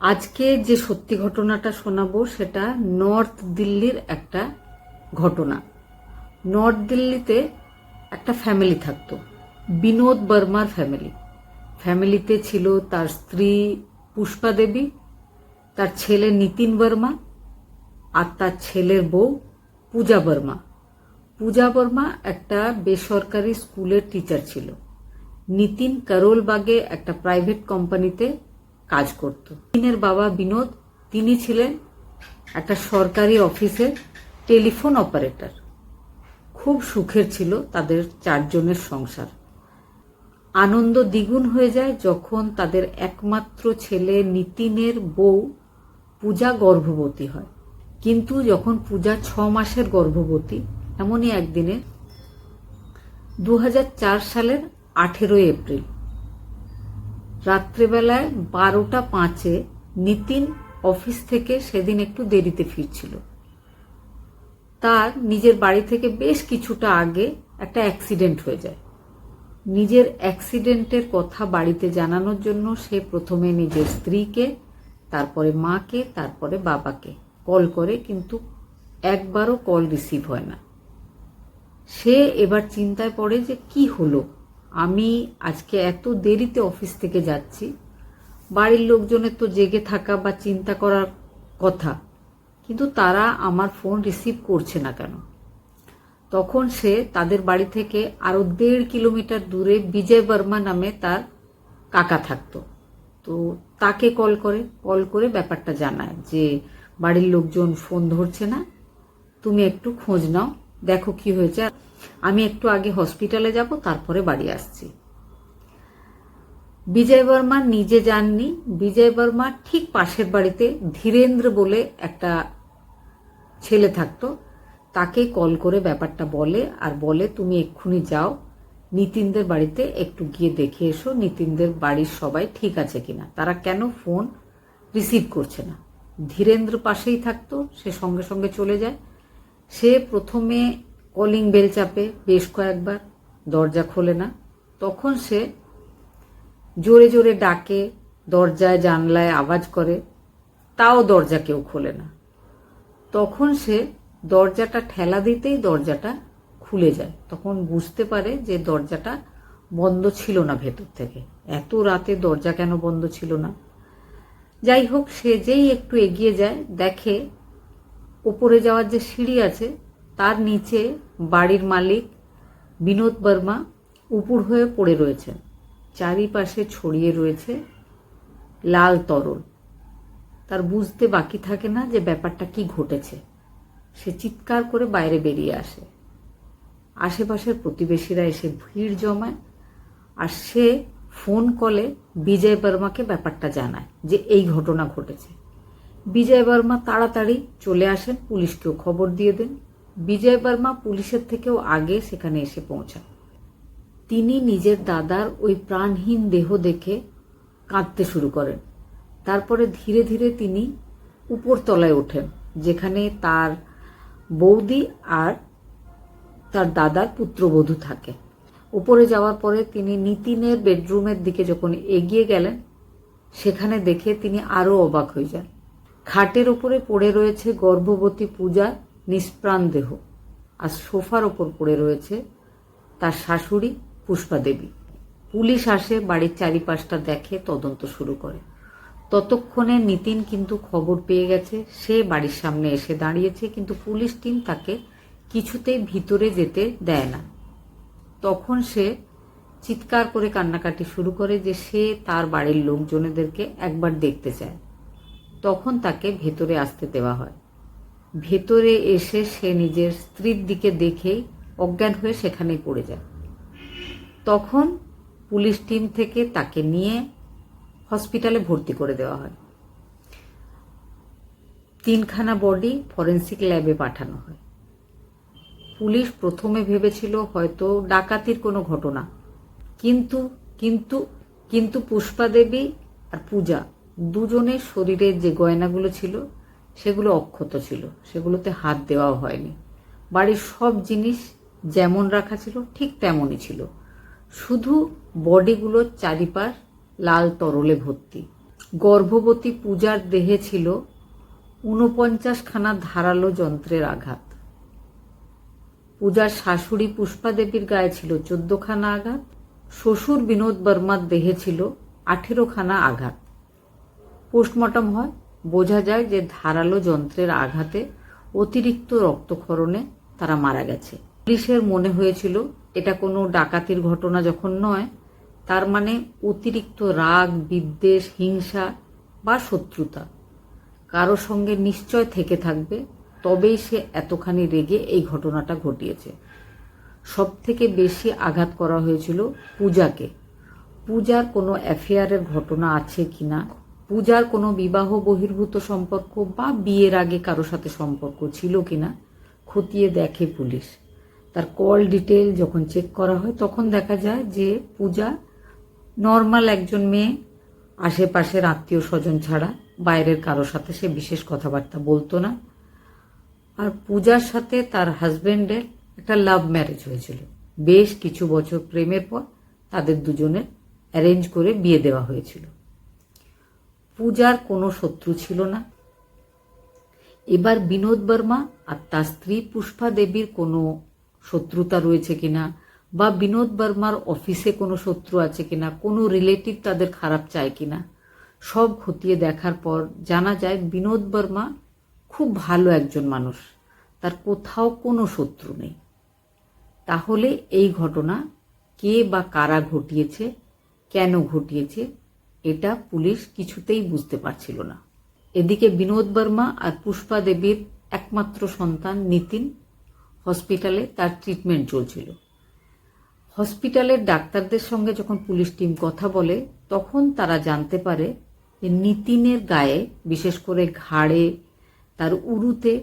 আজকে যে সত্যি ঘটনাটা শোনাবো সেটা নর্থ দিল্লির একটা ঘটনা। নর্থ দিল্লিতে একটা ফ্যামিলি থাকতো, বিনোদ বর্মার ফ্যামিলি। ফ্যামিলিতে ছিল তার স্ত্রী পুষ্পা দেবী, তার ছেলে নিতিন বর্মা আর তার ছেলের বউ পূজা বর্মা। পূজা বর্মা একটা বেসরকারি স্কুলের টিচার ছিল। নিতিন করোলবাগে একটা প্রাইভেট কোম্পানিতে কাজ করত। নিতিনের বাবা বিনোদ, তিনি ছিলেন একটা সরকারি অফিসের টেলিফোন অপারেটর। খুব সুখের ছিল তাদের চারজনের সংসার। আনন্দ দ্বিগুণ হয়ে যায় যখন তাদের একমাত্র ছেলে নিতিনের বউ পূজা গর্ভবতী হয়। কিন্তু যখন পূজা ছ মাসের গর্ভবতী, এমনই একদিনে দুহাজার চার সালের আঠেরোই এপ্রিল রাত্রেবেলায় বারোটা পাঁচে নিতিন অফিস থেকে সেদিন একটু দেরিতে ফিরছিল। তার নিজের বাড়ি থেকে বেশ কিছুটা আগে একটা অ্যাক্সিডেন্ট হয়ে যায়। নিজের অ্যাক্সিডেন্টের কথা বাড়িতে জানানোর জন্য সে প্রথমে নিজের স্ত্রীকে, তারপরে মাকে, তারপরে বাবাকে কল করে, কিন্তু একবারও কল রিসিভ হয় না। সে এবার চিন্তায় পড়ে যে কি হলো। আমি আজকে এত দেরিতে অফিস থেকে যাচ্ছি। বাড়ির লোকজনের তো জেগে থাকা বা চিন্তা করার কথা, কিন্তু তারা আমার ফোন রিসিভ করছে না কেন? তখন সে তাদের বাড়ি থেকে আরও দেড় কিলোমিটার দূরে বিজয় বর্মা নামে তার কাকা থাকতো। তো তাকে কল করে কল করে ব্যাপারটা জানায় যে, বাড়ির লোকজন ফোন ধরছে না, তুমি একটু খোঁজ নাও। দেখো কি হয়েছে। আমি একটু আগে হসপিটালে যাব, তারপরে বাড়ি আসছি। বিজয় বর্মা নিজে যাননি। বিজয় বর্মা ঠিক পাশের বাড়িতে ধীরেন্দ্র বলে একটা ছেলে থাকতো। তাকে কল করে ব্যাপারটা বলে আর বলে, তুমি এক্ষুনি যাও। নিতিনদের বাড়িতে একটু গিয়ে দেখে এসো। নিতিনদের বাড়ির সবাই ঠিক আছে কিনা। তারা কেন ফোন রিসিভ করছে না? ধীরেন্দ্র পাশেই থাকতো, সে সঙ্গে সঙ্গে চলে যায়। সে প্রথমে কলিং বেল চাপে বেশ কয়েকবার দরজা খোলে না। তখন সে জোরে জোরে ডাকে, দরজায় জানলায় আওয়াজ করে, তাও দরজা কেউ খোলে না। তখন সে দরজাটা ঠেলা দিতেই দরজাটা খুলে যায়। তখন বুঝতে পারে যে দরজাটা বন্ধ ছিল না ভেতর থেকে। এত রাতে দরজা কেন বন্ধ ছিল না? যাই হোক, সে যেই একটু এগিয়ে যায়, দেখে ওপরে যাওয়ার যে সিঁড়ি আছে, তার নিচে বাড়ির মালিক বিনোদ বর্মা উপুর হয়ে পড়ে রয়েছেন। চারিপাশে ছড়িয়ে রয়েছে লাল তরল। তার বুঝতে বাকি থাকে না যে ব্যাপারটা কি ঘটেছে। সে চিৎকার করে বাইরে বেরিয়ে আসে। আশেপাশের প্রতিবেশীরা এসে ভিড় জমায় আর সে ফোন কলে বিজয় বর্মাকে ব্যাপারটা জানায় যে এই ঘটনা ঘটেছে। বিজয় বর্মা তাড়াতাড়ি চলে আসেন, পুলিশকেও খবর দিয়ে দেন। বিজয় বর্মা পুলিশের থেকেও আগে সেখানে এসে পৌঁছান। তিনি নিজের দাদার ওই প্রাণহীন দেহ দেখে কাঁদতে শুরু করেন। তারপরে ধীরে ধীরে তিনি উপরতলায় ওঠেন, যেখানে তার বৌদি আর তার দাদার পুত্রবধূ থাকে। উপরে যাওয়ার পরে তিনি নিতিনের বেডরুমের দিকে যখন এগিয়ে গেলেন, সেখানে দেখে তিনি আরও অবাক হয়ে যান। খাটের ওপরে পড়ে রয়েছে গর্ভবতী পূজা, নিষ্প্রাণ দেহ। আর সোফার ওপর পড়ে রয়েছে তার শাশুড়ি পুষ্পা দেবী। পুলিশ আসে, বাড়ির চারিপাশটা দেখে, তদন্ত শুরু করে। ততক্ষণে নিতিন কিন্তু খবর পেয়ে গেছে, সে বাড়ির সামনে এসে দাঁড়িয়েছে, কিন্তু পুলিশ টিম তাকে কিছুতেই ভিতরে যেতে দেয় না। তখন সে চিৎকার করে কান্নাকাটি শুরু করে যে সে তার বাড়ির লোকজনেদেরকে একবার দেখতে চায়। তখন তাকে ভেতরে আসতে দেওয়া হয়। ভেতরে এসে সে নিজের স্ত্রীর দিকে দেখেই অজ্ঞান হয়ে সেখানেই পড়ে যায়। তখন পুলিশ টিম থেকে তাকে নিয়ে হসপিটালে ভর্তি করে দেওয়া হয়। তিনখানা বডি ফরেন্সিক ল্যাবে পাঠানো হয়। পুলিশ প্রথমে ভেবেছিল হয়তো ডাকাতির কোনো ঘটনা। কিন্তু কিন্তু কিন্তু পুষ্পা দেবী আর পূজা দুজনের শরীরের যে গয়নাগুলো ছিল, সেগুলো অক্ষত ছিল। সেগুলোতে হাত দেওয়াও হয়নি। বাড়ির সব জিনিস যেমন রাখা ছিল, ঠিক তেমনই ছিল। শুধু বডিগুলোর চারিপাশ লাল তরলে ভর্তি। গর্ভবতী পূজার দেহে ছিল ঊনপঞ্চাশখানা ধারালো যন্ত্রের আঘাত। পূজার শাশুড়ি পুষ্পা দেবীর গায়ে ছিল চোদ্দখানা আঘাত। শ্বশুর বিনোদ বর্মার দেহে ছিল আঠেরোখানা আঘাত। পোস্টমর্টম হয়। বোঝা যায় যে ধারালো যন্ত্রের আঘাতে অতিরিক্ত রক্তক্ষরণে তারা মারা গেছে। পুলিশের মনে হয়েছিল, এটা কোনো ডাকাতির ঘটনা যখন নয়, তার মানে অতিরিক্ত রাগ, বিদ্বেষ, হিংসা বা শত্রুতা কারও সঙ্গে নিশ্চয় থেকে থাকবে, তবেই সে এতখানি রেগে এই ঘটনাটা ঘটিয়েছে। সব থেকে বেশি আঘাত করা হয়েছিল পূজাকে। পূজার কোনো অ্যাফেয়ারের ঘটনা আছে কিনা পূজার কোনো বিবাহ বহির্ভূত সম্পর্ক বা বিয়ের আগে কারও সাথে সম্পর্ক ছিল কিনা, খতিয়ে দেখে পুলিশ। তার কল ডিটেল যখন চেক করা হয়, তখন দেখা যায় যে পূজা নর্মাল একজন মেয়ে, আশেপাশের আত্মীয় স্বজন ছাড়া বাইরের কারও সাথে সে বিশেষ কথাবার্তা বলতো না। আর পূজার সাথে তার হাজব্যান্ডের একটা লাভ ম্যারেজ হয়েছিল। বেশ কিছু বছর প্রেমের পর তাদের দুজনের অ্যারেঞ্জ করে বিয়ে দেওয়া হয়েছিল। পূজার কোনো শত্রু ছিল না। এবার বিনোদ বর্মা আর তার স্ত্রী পুষ্পা দেবীর কোনো শত্রুতা রয়েছে কিনা বা বিনোদ বর্মার অফিসে কোনো শত্রু আছে কিনা, কোনো রিলেটিভ তাদের খারাপ চায় কিনা, সব খতিয়ে দেখার পর জানা যায় বিনোদ বর্মা খুব ভালো একজন মানুষ, তার কোথাও কোনো শত্রু নেই। তাহলে এই ঘটনা কে বা কারা ঘটিয়েছে, কেন ঘটিয়েছে এটা পুলিশ কিছুতেই বুঝতে পারছিল না। এদিকে বিনোদ বর্মা আর পুষ্পা দেবীর একমাত্র সন্তান নিতিন হসপিটালে তার ট্রিটমেন্ট চলছিল। হসপিটালের ডাক্তারদের সঙ্গে যখন পুলিশ টিম কথা বলে, তখন তারা জানতে পারে যে নিতিনের গায়ে, বিশেষ করে ঘাড়ে, তার উরুতে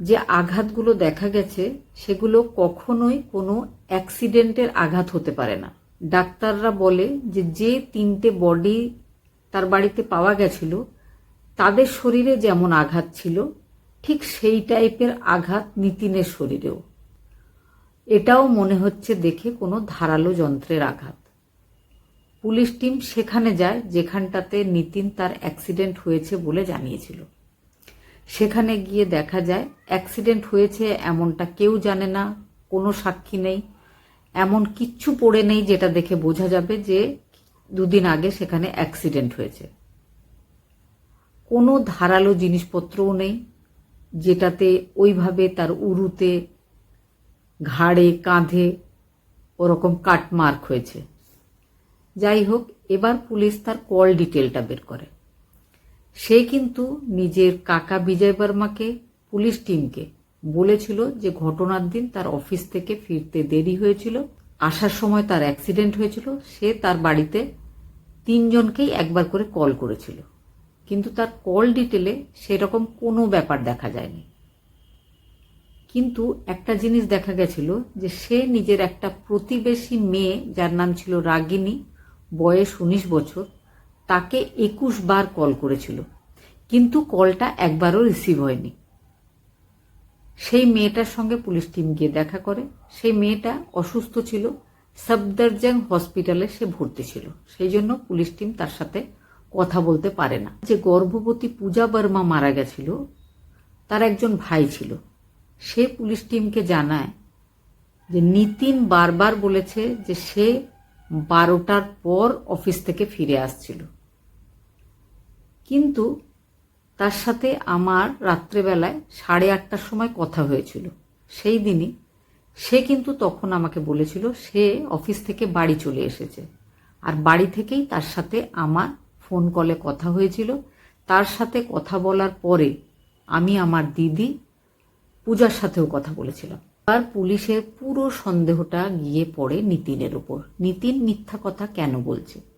যে আঘাতগুলো দেখা গেছে, সেগুলো কখনোই কোনো অ্যাক্সিডেন্টের আঘাত হতে পারে না। ডাক্তাররা বলে যে যে তিনটে বডি তার বাড়িতে পাওয়া গেছিল, তাদের শরীরে যেমন আঘাত ছিল, ঠিক সেই টাইপের আঘাত নিতিনের শরীরেও। এটাও মনে হচ্ছে দেখে কোনো ধারালো যন্ত্রের আঘাত। পুলিশ টিম সেখানে যায়, যেখানটাতে নিতিন তার অ্যাক্সিডেন্ট হয়েছে বলে জানিয়েছিল। সেখানে গিয়ে দেখা যায়, অ্যাক্সিডেন্ট হয়েছে এমনটা কেউ জানে না, কোনো সাক্ষী নেই। এমন কিচ্ছু পড়ে নেই যেটা দেখে বোঝা যাবে যে দুদিন আগে সেখানে অ্যাক্সিডেন্ট হয়েছে। কোনো ধারালো জিনিসপত্রও নেই যেটাতে ওইভাবে তার উরুতে, ঘাড়ে, কাঁধে ওরকম কাটমার্ক হয়েছে। যাই হোক, এবার পুলিশ তার কল ডিটেলটা বের করে। সে কিন্তু নিজের কাকা বিজয় বর্মাকে, পুলিশ টিমকে বলেছিল যে ঘটনার দিন তার অফিস থেকে ফিরতে দেরি হয়েছিল। আসার সময় তার অ্যাক্সিডেন্ট হয়েছিল। সে তার বাড়িতে তিনজনকেই একবার করে কল করেছিল। কিন্তু তার কল ডিটেলে সেরকম কোনো ব্যাপার দেখা যায়নি। কিন্তু একটা জিনিস দেখা গেছিল যে সে নিজের একটা প্রতিবেশী মেয়ে, যার নাম ছিল রাগিনী বয়স উনিশ বছর, তাকে একুশ বার কল করেছিল। কিন্তু কলটা একবারও রিসিভ হয়নি। সেই মেয়েটার সঙ্গে পুলিশ টিম গিয়ে দেখা করে। সেই মেয়েটা অসুস্থ ছিল। সফদরজং হসপিটালে সে ভর্তি ছিল। সেই জন্য পুলিশ টিম তার সাথে কথা বলতে পারে না। যে গর্ভবতী পূজা বর্মা মারা গেছিল, তার একজন ভাই ছিল। সে পুলিশ টিমকে জানায় যে নিতিন বারবার বলেছে যে সে বারোটার পর অফিস থেকে ফিরে আসছিল। কিন্তু তার সাথে আমার রাত্রেবেলায় সাড়ে আটটার সময় কথা হয়েছিল। সেই দিনই সে কিন্তু তখন আমাকে বলেছিল, সে অফিস থেকে বাড়ি চলে এসেছে। আর বাড়ি থেকেই তার সাথে আমার ফোন কলে কথা হয়েছিল। তার সাথে কথা বলার পরে আমি আমার দিদি পূজার সাথেও কথা বলেছিলাম। আর পুলিশের পুরো সন্দেহটা গিয়ে পড়ে নিতিনের ওপর নিতিন মিথ্যা কথা কেন বলছে?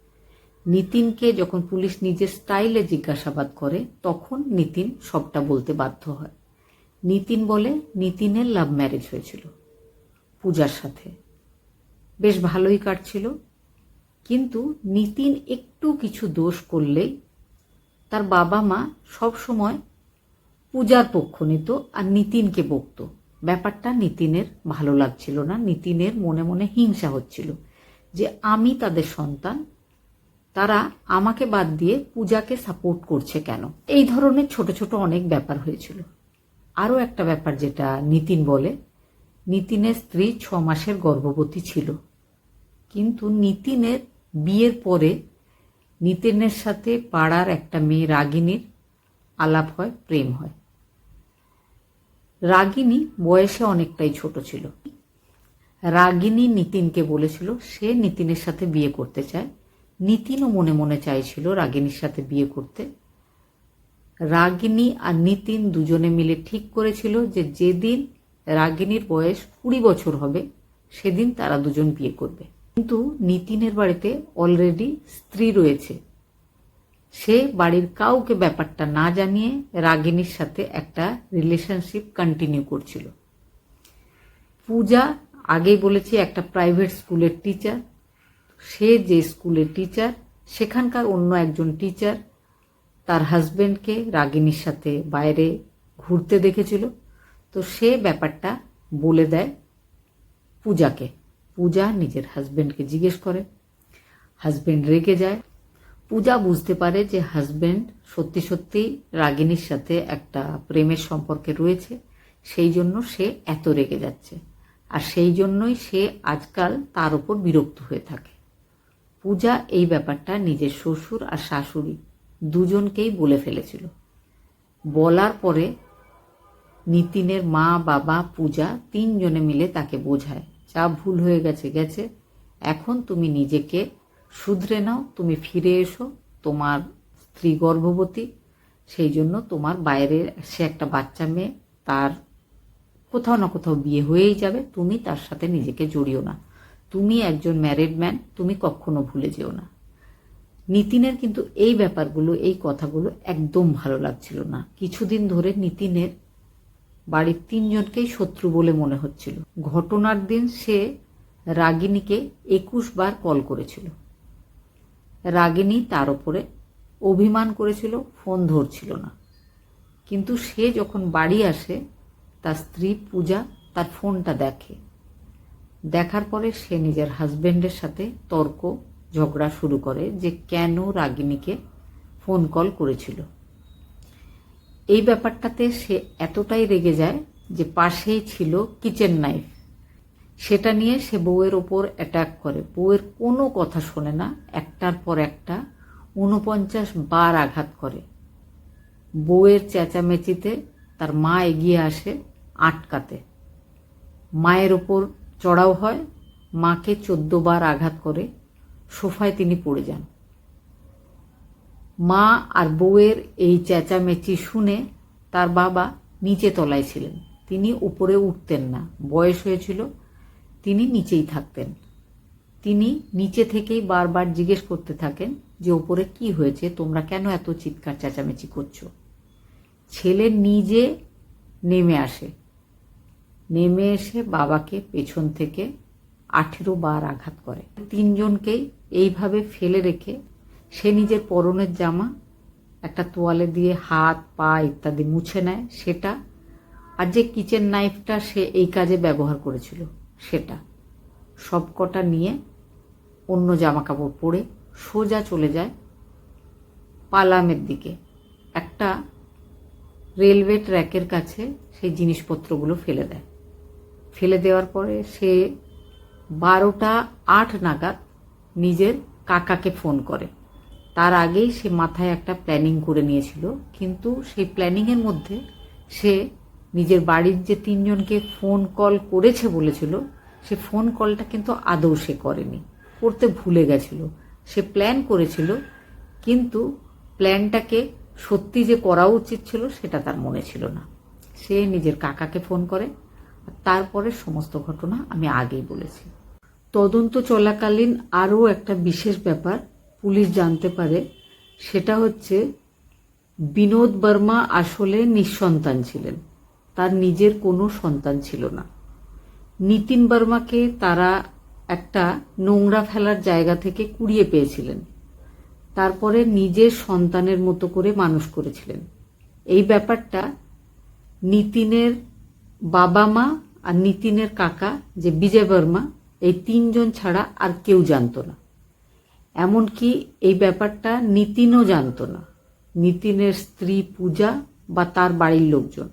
নিতিনকে যখন পুলিশ নিজের স্টাইলে জিজ্ঞাসাবাদ করে, তখন নিতিন সবটা বলতে বাধ্য হয়। নিতিন বলে, নিতিনের লাভ ম্যারেজ হয়েছিল, পূজার সাথে। বেশ ভালোই কাটছিল। কিন্তু নিতিন একটু কিছু দোষ করলেই তার বাবা মা সব সময় পূজার পক্ষ নিত আর নিতিনকে বকত। ব্যাপারটা নিতিনের ভালো লাগছিল না। নিতিনের মনে মনে হিংসা হচ্ছিল যে, আমি তাদের সন্তান তারা আমাকে বাদ দিয়ে পূজাকে সাপোর্ট করছে কেন? এই ধরনের ছোট ছোট অনেক ব্যাপার হয়েছিল। আরও একটা ব্যাপার যেটা নিতিন বলে, নিতিনের স্ত্রী ছ মাসের গর্ভবতী ছিল। কিন্তু নিতিনের বিয়ের পরে নিতিনের সাথে পাড়ার একটা মেয়ে রাগিনীর আলাপ হয়, প্রেম হয়। রাগিনী বয়সে অনেকটাই ছোট ছিল। রাগিনী নিতিনকে বলেছিল, সে নিতিনের সাথে বিয়ে করতে চায়। নিতিনও মনে মনে চাইছিল রাগিনীর সাথে বিয়ে করতে। রাগিনী আর নিতিন দুজনে মিলে ঠিক করেছিল যে যেদিন রাগিনীর বয়স কুড়ি বছর হবে, সেদিন তারা দুজন বিয়ে করবে। কিন্তু নিতিনের বাড়িতে অলরেডি স্ত্রী রয়েছে। সে বাড়ির কাউকে ব্যাপারটা না জানিয়ে রাগিনীর সাথে একটা রিলেশনশিপ কন্টিনিউ করছিল। পূজা আগেই বলেছি একটা প্রাইভেট স্কুলের টিচার সে যে স্কুলের টিচার সেখানকার অন্য একজন টিচার তার হাজবেন্ডকে রাগিনীর সাথে বাইরে ঘুরতে দেখেছিল। তো সে ব্যাপারটা বলে দেয় পূজাকে। পূজা নিজের হাজবেন্ডকে জিজ্ঞেস করে। হাজবেন্ড রেগে যায়। পূজা বুঝতে পারে যে হাজবেন্ড সত্যি সত্যি রাগিনীর সাথে একটা প্রেমের সম্পর্কে রয়েছে, সেই জন্য সে এত রেগে যাচ্ছে। আর সেই জন্যই সে আজকাল তার উপর বিরক্ত হয়ে থাকে। পূজা এই ব্যাপারটা নিজের শ্বশুর আর শাশুড়ি দুজনকেই বলে ফেলেছিল। বলার পরে নিতিনের মা, বাবা, পূজা তিনজনে মিলে তাকে বোঝায় যা ভুল হয়ে গেছে গেছে। এখন তুমি নিজেকে শুধরে নাও, তুমি ফিরে এসো, তোমার স্ত্রী গর্ভবতী, সেই জন্য তোমার বাইরে সে একটা বাচ্চা মেয়ে, তার কোথাও না কোথাও বিয়ে হয়েই যাবে, তুমি তার সাথে নিজেকে জড়িও না। তুমি একজন ম্যারিড ম্যান তুমি কখনো ভুলে যেও না। নিতিনের কিন্তু এই ব্যাপারগুলো, এই কথাগুলো একদম ভালো লাগছিল না। কিছুদিন ধরে নিতিনের বাড়ির তিনজনকেই শত্রু বলে মনে হচ্ছিল। ঘটনার দিন সে রাগিনীকে একুশ বার কল করেছিল। রাগিনী তার ওপরে অভিমান করেছিল, ফোন ধরছিল না। কিন্তু সে যখন বাড়ি আসে, তার স্ত্রী পূজা তার ফোনটা দেখে। দেখার পরে সে নিজের হাজবেন্ডের সাথে তর্ক, ঝগড়া শুরু করে যে কেন রাগিনীকে ফোন কল করেছিল। এই ব্যাপারটাতে সে এতটাই রেগে যায় যে পাশেই ছিল কিচেন নাইফ সেটা নিয়ে সে বউয়ের ওপর অ্যাটাক করে। বউয়ের কোনো কথা শোনে না। একটার পর একটা উনপঞ্চাশ বার আঘাত করে। বউয়ের চেঁচামেচিতে তার মা এগিয়ে আসে আটকাতে। মায়ের ওপর চড়াও হয়, মাকে চোদ্দ বার আঘাত করে, সোফায় তিনি পড়ে যান। মা আর বউয়ের এই চেঁচামেচি শুনে তার বাবা নিচে তলায় ছিলেন। তিনি উপরে উঠতেন না, বয়স হয়েছিল, তিনি নিচেই থাকতেন। তিনি নিচে থেকেই বারবার জিজ্ঞেস করতে থাকেন যে ওপরে কি হয়েছে? তোমরা কেন এত চিৎকার, চেঁচামেচি করছ? ছেলে নিজে নেমে আসে। নেমে এসে বাবাকে পেছন থেকে আঠেরো বার আঘাত করে। তিনজনকেই এইভাবে ফেলে রেখে সে নিজের পরনের জামা, একটা তোয়ালে দিয়ে হাত, পা ইত্যাদি মুছে নেয়, সেটা আর যে কিচেন নাইফটা সে এই কাজে ব্যবহার করেছিল, সেটা। সবকটা নিয়ে অন্য জামা কাপড় পরে সোজা চলে যায় পালামের দিকে। একটা রেলওয়ে ট্র্যাকের কাছে সেই জিনিসপত্রগুলো ফেলে দেয়। ফেলে দেওয়ার পরে সে বারোটা আট নাগাদ নিজের কাকাকে ফোন করে। তার আগেই সে মাথায় একটা প্ল্যানিং করে নিয়েছিল, কিন্তু সেই প্ল্যানিংয়ের মধ্যে সে নিজের বাড়ির যে তিনজনকে ফোন কল করেছে বলেছিল, সে ফোন কলটা কিন্তু আদৌ সে করেনি, করতে ভুলে গেছিল। সে প্ল্যান করেছিল, কিন্তু প্ল্যানটাকে সত্যি যে করা উচিত ছিল সেটা তার মনে ছিল না। সে নিজের কাকাকে ফোন করে তারপরে সমস্ত ঘটনা আমি আগেই বলেছি। তদন্ত চলাকালীন আরও একটা বিশেষ ব্যাপার পুলিশ জানতে পারে, সেটা হচ্ছে বিনোদ বর্মা আসলে নিঃসন্তান ছিলেন। তার নিজের কোনো সন্তান ছিল না। নিতিন বর্মাকে তারা একটা নোংরা ফেলার জায়গা থেকে কুড়িয়ে পেয়েছিলেন। তারপরে নিজের সন্তানের মতো করে মানুষ করেছিলেন। এই ব্যাপারটা নিতিনের বাবা মা আর নিতিনের কাকা যে বিজয় বর্মা, এই তিনজন ছাড়া আর কেউ জানতো না। এমনকি এই ব্যাপারটা নিতিনও জানতো না। নিতিনের স্ত্রী পূজা বা তার বাড়ির লোকজন,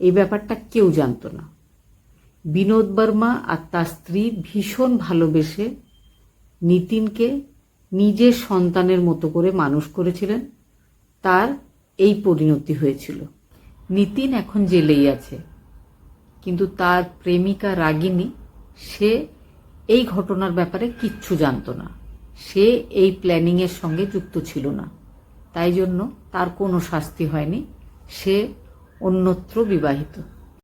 এই ব্যাপারটা কেউ জানতো না। বিনোদ বর্মা আর তার স্ত্রী ভীষণ ভালোবেসে নিতিনকে নিজের সন্তানের মতো করে মানুষ করেছিলেন। তার এই পরিণতি হয়েছিল। নিতিন এখন জেলেই আছে। কিন্তু তার প্রেমিকা রাগিনী, সে এই ঘটনার ব্যাপারে কিচ্ছু জানত না। সে এই প্ল্যানিংয়ের সঙ্গে যুক্ত ছিল না। তাই জন্য তার কোনো শাস্তি হয়নি। সে অন্যত্র বিবাহিত।